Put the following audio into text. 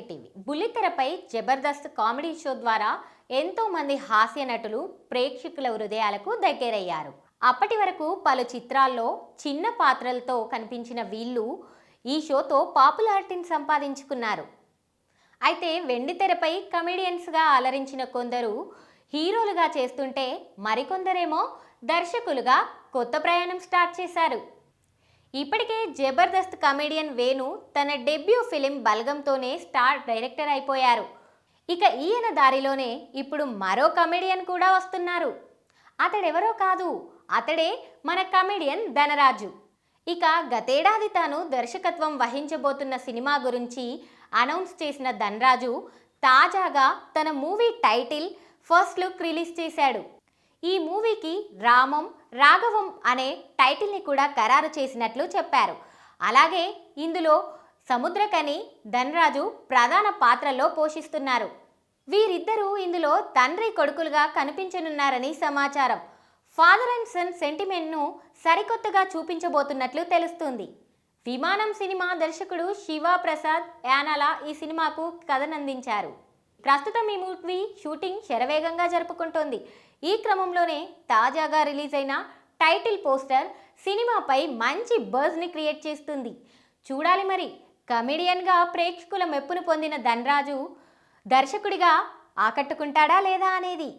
TV. బుల్లితెరపై Jabardasth comedy show ద్వారా ఎంతో మంది హాస్య నటులు ప్రేక్షకుల హృదయాలకు దగ్గరయ్యారు. అప్పటి వరకు పలు చిత్రాల్లో చిన్న పాత్రలతో కనిపించిన వీళ్ళు ఈ షోతో పాపులారిటీని సంపాదించుకున్నారు. అయితే వెండితెరపై కమెడియన్స్గా అలరించిన కొందరు హీరోలుగా చేస్తుంటే మరికొందరేమో దర్శకులుగా కొత్త ప్రయాణం స్టార్ట్ చేశారు. ఇప్పటికే జబర్దస్త్ కమెడియన్ వేణు తన డెబ్యూ ఫిలిం బలగంతోనే స్టార్ డైరెక్టర్ అయిపోయారు. ఇక ఈయన దారిలోనే ఇప్పుడు మరో కమెడియన్ కూడా వస్తున్నారు. అతడెవరో కాదు అతడే మన కమెడియన్ ధనరాజు. ఇక గతేడాది తాను దర్శకత్వం వహించబోతున్న సినిమా గురించి అనౌన్స్ చేసిన ధనరాజు తాజాగా తన movie title first look release చేశాడు. ఈ మూవీకి రామం రాఘవం అనే టైటిల్ని కూడా ఖరారు చేసినట్లు చెప్పారు. అలాగే ఇందులో సముద్రకని ధనరాజు ప్రధాన పాత్రలో పోషిస్తున్నారు. వీరిద్దరూ ఇందులో తండ్రి కొడుకులుగా కనిపించనున్నారని సమాచారం. ఫాదర్ అండ్ సన్ సెంటిమెంట్ను సరికొత్తగా చూపించబోతున్నట్లు తెలుస్తుంది. విమానం సినిమా దర్శకుడు శివ ప్రసాద్ యానాల ఈ సినిమాకు కథనందించారు. ప్రస్తుతం ఈ మూవీ షూటింగ్ శరవేగంగా జరుపుకుంటోంది. ఈ క్రమంలోనే తాజాగా రిలీజ్ అయిన టైటిల్ పోస్టర్ సినిమాపై మంచి బజ్ని క్రియేట్ చేస్తుంది. చూడాలి మరి. కమెడియన్గా ప్రేక్షకుల మెప్పును పొందిన ధనరాజు దర్శకుడిగా ఆకట్టుకుంటాడా లేదా అనేది.